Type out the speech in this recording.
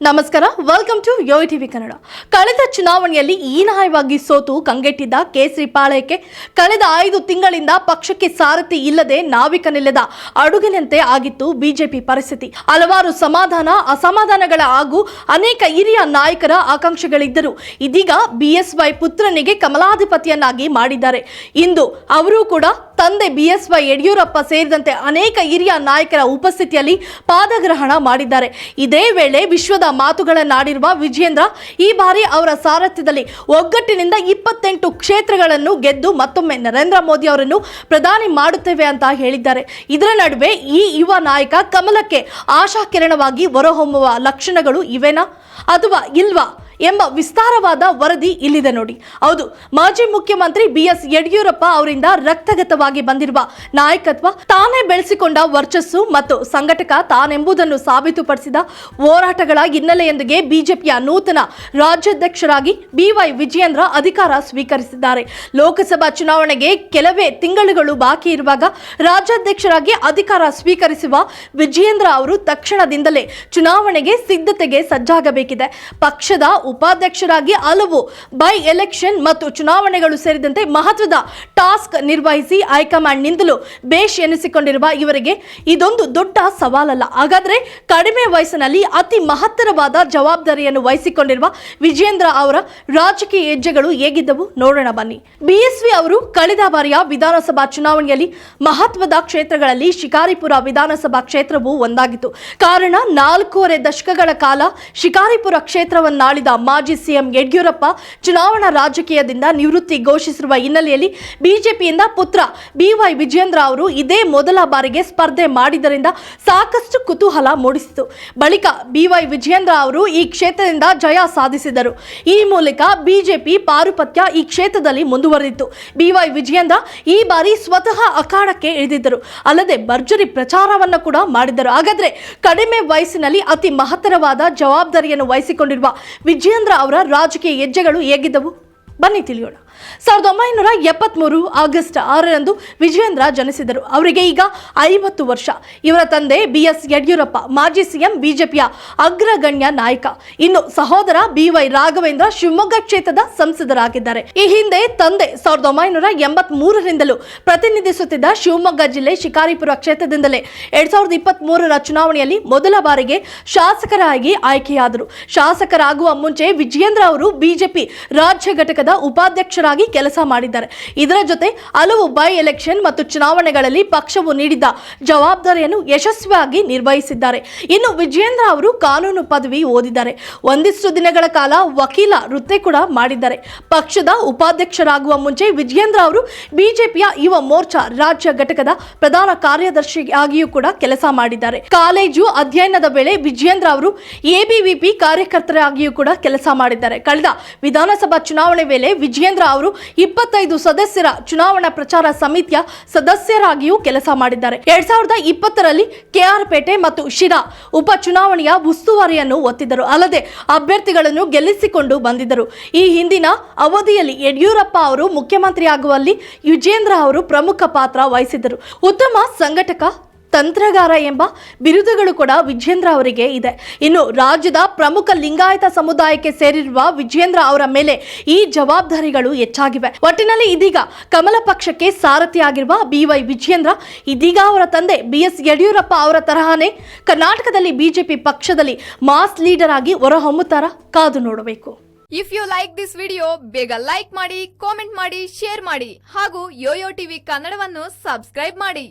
ನಮಸ್ಕಾರ. Welcome to yo TV Kannada ಕಳೆದ ಚುನಾವಣೆಯಲ್ಲಿ ಹೀನಾಯವಾಗಿ ಸೋತು ಕಂಗೆಟ್ಟಿದ್ದ ಕೇಸರಿ ಪಾಳಯಕ್ಕೆ ಕಳೆದ ಐದು ತಿಂಗಳಿಂದ ಪಕ್ಷಕ್ಕೆ ಸಾರಥಿ ಇಲ್ಲದೆ ನಾವಿಕ ನಾವಿಕನಿಲ್ಲದ ಅಡುಗಿನಂತೆ ಆಗಿತ್ತು ಬಿಜೆಪಿ ಪರಿಸ್ಥಿತಿ. ಹಲವಾರು ಸಮಾಧಾನ, ಅಸಮಾಧಾನಗಳ ಹಾಗೂ ಅನೇಕ ಹಿರಿಯ ನಾಯಕರ ಆಕಾಂಕ್ಷೆಗಳಿದ್ದರು. ಇದೀಗ ಬಿಎಸ್ವೈ ಪುತ್ರನಿಗೆ ಕಮಲಾಧಿಪತಿಯನ್ನಾಗಿ ಮಾಡಿದ್ದಾರೆ. ಇಂದು ಅವರೂ ಕೂಡ ತಂದೆ ಬಿಎಸ್ವೈ ಯಡಿಯೂರಪ್ಪ ಸೇರಿದಂತೆ ಅನೇಕ ಹಿರಿಯ ನಾಯಕರ ಉಪಸ್ಥಿತಿಯಲ್ಲಿ ಪಾದಗ್ರಹಣ ಮಾಡಿದ್ದಾರೆ. ಇದೇ ವೇಳೆ ವಿಶ್ವದ ಮಾತುಗಳನ್ನಾಡಿರುವ ವಿಜೇಂದ್ರ ಈ ಬಾರಿ ಅವರ ಸಾರಥ್ಯದಲ್ಲಿ ಒಗ್ಗಟ್ಟಿನಿಂದ ಇಪ್ಪತ್ತೆಂಟು ಕ್ಷೇತ್ರಗಳನ್ನು ಗೆದ್ದು ಮತ್ತೊಮ್ಮೆ ನರೇಂದ್ರ ಮೋದಿ ಅವರನ್ನು ಪ್ರಧಾನಿ ಮಾಡುತ್ತೇವೆ ಅಂತ ಹೇಳಿದ್ದಾರೆ. ಇದರ ನಡುವೆ ಈ ಯುವ ನಾಯಕ ಕಮಲಕ್ಕೆ ಆಶಾಕಿರಣವಾಗಿ ಹೊರಹೊಮ್ಮುವ ಲಕ್ಷಣಗಳು ಇವೆನಾ? ಅಥವಾ ಇಲ್ವಾ? ಎಂಬ ವಿಸ್ತಾರವಾದ ವರದಿ ಇಲ್ಲಿದೆ ನೋಡಿ. ಹೌದು, ಮಾಜಿ ಮುಖ್ಯಮಂತ್ರಿ ಬಿ ಎಸ್ ಯಡಿಯೂರಪ್ಪ ಅವರಿಂದ ರಕ್ತಗತವಾಗಿ ಬಂದಿರುವ ನಾಯಕತ್ವ ತಾನೇ ಬೆಳೆಸಿಕೊಂಡ ವರ್ಚಸ್ಸು ಮತ್ತು ಸಂಘಟಕ ತಾನೆಂಬುದನ್ನು ಸಾಬೀತುಪಡಿಸಿದ ಹೋರಾಟಗಳ ಹಿನ್ನೆಲೆಯೊಂದಿಗೆ ಬಿಜೆಪಿಯ ನೂತನ ರಾಜ್ಯಾಧ್ಯಕ್ಷರಾಗಿ ಬಿವೈ ವಿಜಯೇಂದ್ರ ಅಧಿಕಾರ ಸ್ವೀಕರಿಸಿದ್ದಾರೆ. ಲೋಕಸಭಾ ಚುನಾವಣೆಗೆ ಕೆಲವೇ ತಿಂಗಳುಗಳು ಬಾಕಿ ಇರುವಾಗ ರಾಜ್ಯಾಧ್ಯಕ್ಷರಾಗಿ ಅಧಿಕಾರ ಸ್ವೀಕರಿಸುವ ವಿಜಯೇಂದ್ರ ಅವರು ತಕ್ಷಣದಿಂದಲೇ ಚುನಾವಣೆಗೆ ಸಿದ್ಧತೆಗೆ ಸಜ್ಜಾಗಬೇಕಿದೆ. ಪಕ್ಷದ ಉಪಾಧ್ಯಕ್ಷರಾಗಿ ಹಲವು ಬೈ ಎಲೆಕ್ಷನ್ ಮತ್ತು ಚುನಾವಣೆಗಳು ಸೇರಿದಂತೆ ಮಹತ್ವದ ಟಾಸ್ಕ್ ನಿರ್ವಹಿಸಿ ಹೈಕಮಾಂಡ್ ನಿಂದಲೂ ಬೇಷ್ ಎನಿಸಿಕೊಂಡಿರುವ ಇವರಿಗೆ ಇದೊಂದು ದೊಡ್ಡ ಸವಾಲಲ್ಲ. ಹಾಗಾದ್ರೆ ಕಡಿಮೆ ವಯಸ್ಸಿನಲ್ಲಿ ಅತಿ ಮಹತ್ತರವಾದ ಜವಾಬ್ದಾರಿಯನ್ನು ವಹಿಸಿಕೊಂಡಿರುವ ವಿಜೇಂದ್ರ ಅವರ ರಾಜಕೀಯ ಹೆಜ್ಜೆಗಳು ಹೇಗಿದ್ದವು? ನೋಡೋಣ ಬನ್ನಿ. ಬಿಎಸ್ವಿ ಅವರು ಕಳೆದ ಬಾರಿಯ ವಿಧಾನಸಭಾ ಚುನಾವಣೆಯಲ್ಲಿ ಮಹತ್ವದ ಕ್ಷೇತ್ರಗಳಲ್ಲಿ ಶಿಕಾರಿಪುರ ವಿಧಾನಸಭಾ ಕ್ಷೇತ್ರವು ಒಂದಾಗಿತ್ತು. ಕಾರಣ ನಾಲ್ಕೂವರೆ ದಶಕಗಳ ಕಾಲ ಶಿಕಾರಿಪುರ ಕ್ಷೇತ್ರವನ್ನಾಳಿದ ಮಾಜಿ ಸಿಎಂ ಯಡಿಯೂರಪ್ಪ ಚುನಾವಣಾ ರಾಜಕೀಯದಿಂದ ನಿವೃತ್ತಿ ಘೋಷಿಸಿರುವ ಹಿನ್ನೆಲೆಯಲ್ಲಿ ಬಿಜೆಪಿಯಿಂದ ಪುತ್ರ ಬಿವೈ ವಿಜೇಂದ್ರ ಅವರು ಇದೇ ಮೊದಲ ಬಾರಿಗೆ ಸ್ಪರ್ಧೆ ಮಾಡಿದ್ದರಿಂದ ಸಾಕಷ್ಟು ಕುತೂಹಲ ಮೂಡಿಸಿತು. ಬಳಿಕ ಬಿವೈ ವಿಜೇಂದ್ರ ಅವರು ಈ ಕ್ಷೇತ್ರದಿಂದ ಜಯ ಸಾಧಿಸಿದರು. ಈ ಮೂಲಕ ಬಿಜೆಪಿ ಪಾರುಪತ್ಯ ಈ ಕ್ಷೇತ್ರದಲ್ಲಿ ಮುಂದುವರೆದಿತ್ತು. ಬಿವೈ ವಿಜಯೇಂದ್ರ ಈ ಬಾರಿ ಸ್ವತಃ ಅಖಾಡಕ್ಕೆ ಇಳಿದಿದ್ದರು. ಅಲ್ಲದೆ ಭರ್ಜರಿ ಪ್ರಚಾರವನ್ನು ಕೂಡ ಮಾಡಿದರು ಹಾಗಾದ್ರೆ ಕಡಿಮೆ ವಯಸ್ಸಿನಲ್ಲಿ ಅತಿ ಮಹತ್ತರವಾದ ಜವಾಬ್ದಾರಿಯನ್ನು ವಹಿಸಿಕೊಂಡಿರುವ ವಿಜಯೇಂದ್ರ ಅವರ ರಾಜಕೀಯ ಹೆಜ್ಜೆಗಳು ಹೇಗಿದ್ದವು? ಬನ್ನಿ ತಿಳಿಯೋಣ. ಸಾವಿರದ ಒಂಬೈನೂರ ಎಪ್ಪತ್ಮೂರು ಆಗಸ್ಟ್ ಆರರಂದು ವಿಜಯೇಂದ್ರ ಜನಿಸಿದರು. ಅವರಿಗೆ ಈಗ ಐವತ್ತು ವರ್ಷ. ಇವರ ತಂದೆ ಬಿ ಎಸ್ ಯಡಿಯೂರಪ್ಪ, ಮಾಜಿ ಸಿಎಂ ಬಿಜೆಪಿಯ ಅಗ್ರಗಣ್ಯ ನಾಯಕ. ಇನ್ನು ಸಹೋದರ ಬಿ ವೈ ರಾಘವೇಂದ್ರ ಶಿವಮೊಗ್ಗ ಕ್ಷೇತ್ರದ ಸಂಸದರಾಗಿದ್ದಾರೆ. ಈ ಹಿಂದೆ ತಂದೆ ಸಾವಿರದ ಒಂಬೈನೂರ ಎಂಬತ್ ಮೂರರಿಂದಲೂ ಪ್ರತಿನಿಧಿಸುತ್ತಿದ್ದ ಶಿವಮೊಗ್ಗ ಜಿಲ್ಲೆ ಶಿಕಾರಿಪುರ ಕ್ಷೇತ್ರದಿಂದಲೇ ಎರಡ್ ಸಾವಿರದ ಇಪ್ಪತ್ತ್ ಮೂರರ ಚುನಾವಣೆಯಲ್ಲಿ ಮೊದಲ ಬಾರಿಗೆ ಶಾಸಕರಾಗಿ ಆಯ್ಕೆಯಾದರು. ಶಾಸಕರಾಗುವ ಮುಂಚೆ ವಿಜಯೇಂದ್ರ ಅವರು ಬಿಜೆಪಿ ರಾಜ್ಯ ಘಟಕದ ಉಪಾಧ್ಯಕ್ಷರಾಗಿ ಕೆಲಸ ಮಾಡಿದ್ದಾರೆ. ಇದರ ಜೊತೆ ಹಲವು ಬೈ ಎಲೆಕ್ಷನ್ ಮತ್ತು ಚುನಾವಣೆಗಳಲ್ಲಿ ಪಕ್ಷವು ನೀಡಿದ್ದ ಜವಾಬ್ದಾರಿಯನ್ನು ಯಶಸ್ವಿಯಾಗಿ ನಿರ್ವಹಿಸಿದ್ದಾರೆ. ಇನ್ನು ವಿಜಯೇಂದ್ರ ಅವರು ಕಾನೂನು ಪದವಿ ಓದಿದ್ದಾರೆ. ಒಂದಿಷ್ಟು ದಿನಗಳ ಕಾಲ ವಕೀಲ ವೃತ್ತಿ ಕೂಡ ಮಾಡಿದ್ದಾರೆ. ಪಕ್ಷದ ಉಪಾಧ್ಯಕ್ಷರಾಗುವ ಮುಂಚೆ ವಿಜಯೇಂದ್ರ ಅವರು ಬಿಜೆಪಿಯ ಯುವ ಮೋರ್ಚಾ ರಾಜ್ಯ ಘಟಕದ ಪ್ರಧಾನ ಕಾರ್ಯದರ್ಶಿಯಾಗಿಯೂ ಕೂಡ ಕೆಲಸ ಮಾಡಿದ್ದಾರೆ. ಕಾಲೇಜು ಅಧ್ಯಯನದ ವೇಳೆ ವಿಜಯೇಂದ್ರ ಅವರು ಎಬಿವಿಪಿ ಕಾರ್ಯಕರ್ತರಾಗಿಯೂ ಕೂಡ ಕೆಲಸ ಮಾಡಿದ್ದಾರೆ. ಕಳೆದ ವಿಧಾನಸಭಾ ಚುನಾವಣೆ ವೇಳೆ ವಿಜಯೇಂದ್ರ ಅವರು ಇಪ್ಪತ್ತೈದು ಸದಸ್ಯರ ಚುನಾವಣಾ ಪ್ರಚಾರ ಸಮಿತಿಯ ಸದಸ್ಯರಾಗಿಯೂ ಕೆಲಸ ಮಾಡಿದ್ದಾರೆ. ಎರಡ್ ಸಾವಿರದ ಇಪ್ಪತ್ತರಲ್ಲಿ ಕೆಆರ್ ಪೇಟೆ ಮತ್ತು ಶಿರಾ ಉಪ ಚುನಾವಣೆಯ ಉಸ್ತುವಾರಿಯನ್ನು ಒತ್ತಿದ್ದರು ಅಲ್ಲದೆ ಅಭ್ಯರ್ಥಿಗಳನ್ನು ಗೆಲ್ಲಿಸಿಕೊಂಡು ಬಂದಿದ್ದರು. ಈ ಹಿಂದಿನ ಅವಧಿಯಲ್ಲಿ ಯಡಿಯೂರಪ್ಪ ಅವರು ಮುಖ್ಯಮಂತ್ರಿಯಾಗುವಲ್ಲಿ ಯುಜೇಂದ್ರ ಅವರು ಪ್ರಮುಖ ಪಾತ್ರ ವಹಿಸಿದ್ದರು. ಉತ್ತಮ ಸಂಘಟಕ ತಂತ್ರಗಾರ ಎಂಬ ಬಿರುದುಗಳು ಕೂಡ ವಿಜೇಂದ್ರ ಅವರಿಗೆ ಇದೆ. ಇನ್ನು ರಾಜ್ಯದ ಪ್ರಮುಖ ಲಿಂಗಾಯತ ಸಮುದಾಯಕ್ಕೆ ಸೇರಿರುವ ವಿಜೇಂದ್ರ ಅವರ ಮೇಲೆ ಈ ಜವಾಬ್ದಾರಿಗಳು ಹೆಚ್ಚಾಗಿವೆ. ಒಟ್ಟಿನಲ್ಲಿ ಇದೀಗ ಕಮಲ ಪಕ್ಷಕ್ಕೆ ಸಾರಥಿಯಾಗಿರುವ ಬಿವೈ ವಿಜೇಂದ್ರ ಇದೀಗ ಅವರ ತಂದೆ ಬಿ ಎಸ್ ಯಡಿಯೂರಪ್ಪ ಅವರ ತರಹನೇ ಕರ್ನಾಟಕದಲ್ಲಿ ಬಿಜೆಪಿ ಪಕ್ಷದಲ್ಲಿ ಮಾಸ್ ಲೀಡರ್ ಆಗಿ ಹೊರಹೊಮ್ಮುತ್ತಾರ ಕಾದು ನೋಡಬೇಕು. If you like this video ಬೇಗ ಲೈಕ್ ಮಾಡಿ ಕಾಮೆಂಟ್ ಮಾಡಿ ಶೇರ್ ಮಾಡಿ ಹಾಗೂ ಯೋಯೋ ಟಿವಿ ಕನ್ನಡವನ್ನು ಸಬ್ಸ್ಕ್ರೈಬ್ ಮಾಡಿ.